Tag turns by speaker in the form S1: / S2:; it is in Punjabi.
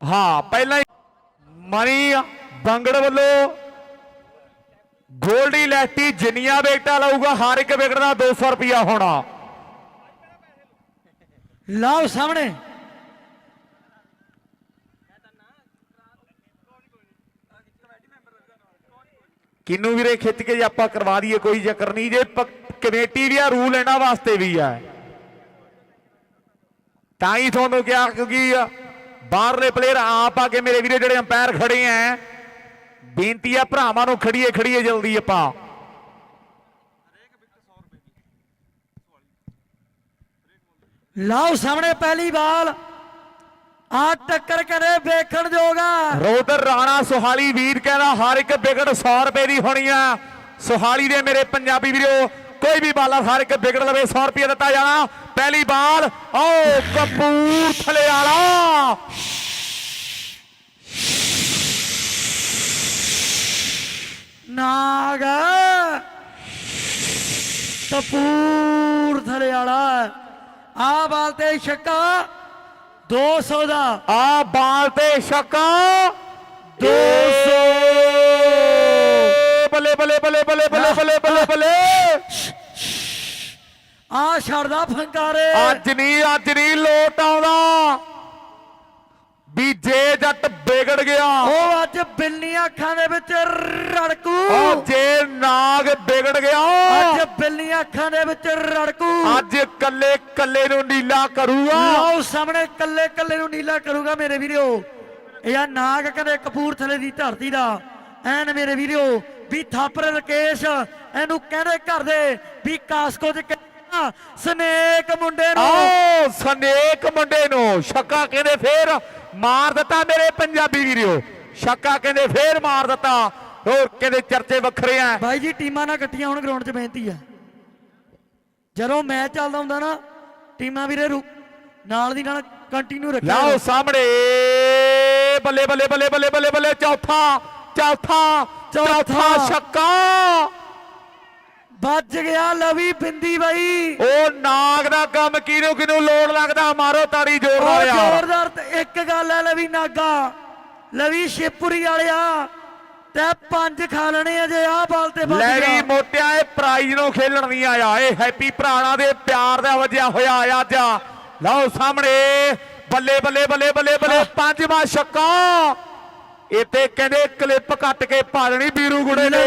S1: ਹਾਂ ਪਹਿਲਾਂ ਹੀ ਮਨੀ ਬੰਗੜ ਵੱਲੋਂ ਗੋਲਡੀ ਲੈਟੀ ਜਿੰਨੀਆਂ ਵਿਕਟਾਂ ਲਊਗਾ ਹਰ ਇੱਕ ਵਿਕਟ ਦਾ 200 ਰੁਪਿਆ ਹੋਣਾ।
S2: ਲਓ ਸਾਹਮਣੇ।
S1: ਕਿੰਨੂ ਵੀਰੇ ਖਿੱਚ ਕੇ ਜੇ ਆਪਾਂ ਕਰਵਾ ਦਈਏ ਕੋਈ ਚੱਕਰ ਨਹੀਂ ਜੇ ਕਮੇਟੀ ਵੀ ਆ ਰੂਲ ਇਹਨਾਂ ਵਾਸਤੇ ਵੀ ਆ। ਤਾਂ ਹੀ ਤੁਹਾਨੂੰ ਕਿਹਾ ਕਿਉਂਕਿ ਬਾਹਰਲੇ ਪਲੇਅਰ ਆਪ ਆ ਕੇ ਮੇਰੇ ਵੀਰੇ ਜਿਹੜੇ ਅੰਪਾਇਰ ਖੜੇ ਆ ਬੇਨਤੀ ਆ ਭਰਾਵਾਂ ਨੂੰ ਖੜੀਏ ਖੜੀਏ ਜਲਦੀ ਆਪਾਂ।
S2: ਲਓ ਸਾਹਮਣੇ ਪਹਿਲੀ ਬਾਲ। ਆ ਟੱਕਰ ਕਰੇ ਵੇਖਣ ਜੋਗਾ
S1: ਰੋਦਰ ਰਾਣਾ ਸੁਹਾਲੀ ਵੀਰ ਕਹਿੰਦਾ ਹਰ ਇੱਕ ਵਿਕਟ 100 ਰੁਪਏ ਦੀ ਹੋਣੀ ਆ। ਸੁਹਾਲੀ ਦੇ ਮੇਰੇ ਪੰਜਾਬੀ ਵੀਰੋ ਕੋਈ ਵੀ ਬਾਲਰ ਹਰ ਇੱਕ ਵਿਕਟ ਲਵੇ 100 ਰੁਪਏ ਦਿੱਤਾ ਜਾਣਾ। ਪਹਿਲੀ ਬਾਲ ਓ ਕਪੂਰਥਲੇ ਵਾਲਾ।
S2: ਨਾਗ ਕਪੂਰ ਥਲੇ ਵਾਲਾ ਆ ਬਾਲ ਤੇ ਛੱਕਾ। 200 ਦਾ।
S1: ਆ ਬਾਲ ਤੇ ਛੱਕਾ।
S2: 200
S1: ਬੱਲੇ ਬੱਲੇ ਬੱਲੇ ਬੱਲੇ ਬੱਲੇ ਬੱਲੇ ਬੱਲੇ ਬੱਲੇ।
S2: ਆ ਛੱਡਦਾ ਫੰਕਾਰੇ।
S1: ਅੱਜ ਨਹੀਂ ਅੱਜ ਨਹੀਂ ਲੋਟ ਆਉਂਦਾ। ਵੀ ਜੇ ਜੱਟ ਵਿਗੜ ਗਿਆ।
S2: ਉਹ ਅੱਜ ਬਿੱਲੀਆਂ ਅੱਖਾਂ ਦੇ ਵਿੱਚ ਰੜਕੂ।
S1: ਉਹ ਜੇ ਨਾਗ ਵਿਗੜ ਗਿਆ।
S2: ਅੱਜ ਬਿੱਲੀਆਂ ਅੱਖਾਂ ਦੇ ਵਿੱਚ ਰੜਕੂ।
S1: ਅੱਜ ਕੱਲੇ ਕੱਲੇ ਨੂੰ ਨੀਲਾ ਕਰੂਗਾ।
S2: ਲਓ ਸਾਹਮਣੇ ਕੱਲੇ ਕੱਲੇ ਨੂੰ ਨੀਲਾ ਕਰੂਗਾ ਮੇਰੇ ਵੀਰੋ। ਇਹ ਆ ਨਾਗ ਕਹਿੰਦੇ ਕਪੂਰਥਲੇ ਦੀ ਧਰਤੀ ਦਾ। ਐਨ ਮੇਰੇ ਵੀਰੋ ਵੀ ਥਾਪਰ ਰਕੇਸ਼ ਇਹਨੂੰ ਕਹਿੰਦੇ ਘਰ ਦੇ ਵੀ ਕਾਸਕੋ ਕਹਿੰਦਾ ਸਨੇਕ ਮੁੰਡੇ ਨੂੰ।
S1: ਆਓ ਸਨੇਕ ਮੁੰਡੇ ਨੂੰ। ਛੱਕਾ ਕਹਿੰਦੇ ਫੇਰ ਮਾਰ ਦਿੱਤਾ ਮੇਰੇ ਪੰਜਾਬੀ ਵੀਰੋ ਛੱਕਾ ਕਹਿੰਦੇ ਫੇਰ ਮਾਰ ਦਿੱਤਾ। ਹੋਰ ਕਹਿੰਦੇ ਚਰਚੇ ਵੱਖਰੇ ਆ।
S2: ਬਾਈ ਜੀ ਟੀਮਾਂ ਨਾਲ ਇਕੱਠੀਆਂ ਹੁਣ ਗਰਾਊਂਡ 'ਚ ਬੇਨਤੀ ਆ। ਜਦੋਂ ਮੈਚ ਚੱਲਦਾ ਹੁੰਦਾ ਨਾ ਟੀਮਾਂ ਵੀਰੇ ਨਾਲ ਦੀ ਨਾਲ ਕੰਟੀਨਿਊ ਰੱਖਿਆ
S1: ਲਓ। ਸਾਹਮਣੇ। ਬੱਲੇ ਬੱਲੇ ਬੱਲੇ ਬੱਲੇ ਬੱਲੇ ਬੱਲੇ ਚੌਥਾ ਚੌਥਾ ਚੌਥਾ। ਛੱਕਾ।
S2: ਵੱਜ ਗਿਆ ਲਵੀ ਬਿੰਦੀ ਬਾਈ।
S1: ਉਹ ਨਾਗ ਦਾ ਕੰਮ ਕਿਹਨੂੰ ਕਿਹਨੂੰ ਲੋੜ ਲੱਗਦਾ? ਮਾਰੋ ਤਾੜੀ ਜ਼ੋਰ ਨਾਲ ਯਾਰ
S2: ਜ਼ੋਰਦਾਰ ਤੇ ਇੱਕ ਗੱਲ ਹੈ ਲਵੀ ਨਾਗਾ। ਲਵੀ ਸ਼ਿਪੁਰੀ ਵਾਲਿਆ। ਤੇ ਪੰਜ ਖਾ ਲੈਣੇ ਆ ਜੇ ਆਹ ਬਾਲ ਤੇ ਵੱਜ ਗਿਆ।
S1: ਮੋਟਿਆ ਇਹ ਪ੍ਰਾਈਜ਼ ਨੂੰ ਖੇਲਣ ਨਹੀਂ ਆਇਆ। ਇਹ ਹੈਪੀ ਭਰਾਣਾ ਦੇ ਪਿਆਰ ਦਾ ਵਜਿਆ ਹੋਇਆ ਆ ਅੱਜ। ਲਓ ਸਾਹਮਣੇ ਬੱਲੇ ਬੱਲੇ ਬੱਲੇ ਬੱਲੇ ਬੱਲੇ ਪੰਜਵਾਂ ਛੱਕਾ। ਇੱਥੇ ਕਹਿੰਦੇ ਕਲਿੱਪ ਕੱਟ ਕੇ ਪਾ ਲੈਣੀ ਵੀਰੂ ਗੁੜੇ ਨੇ।